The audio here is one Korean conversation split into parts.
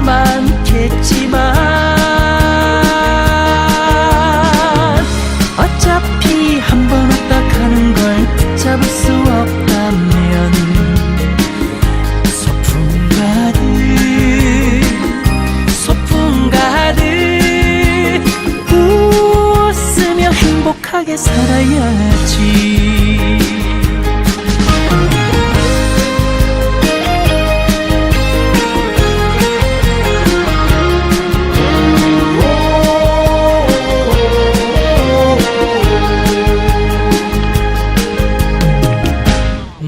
많겠지만 어차피 한 번 왔다 가는 걸 붙잡을 수 없다면 소풍 가득 소풍 가득 웃으며 행복하게 살아야지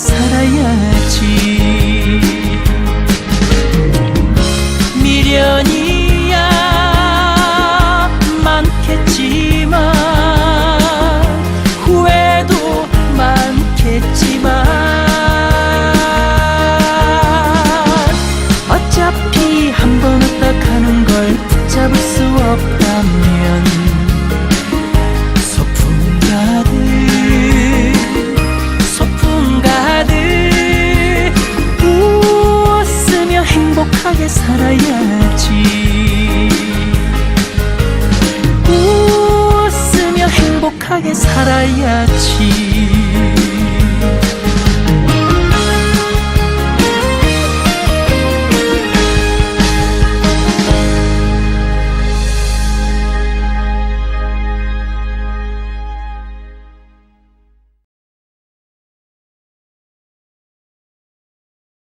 살아야지. 미련이야 많겠지만 후회도 많겠지만 어차피 한 번 왔다 가는 걸 붙잡을 수 없다면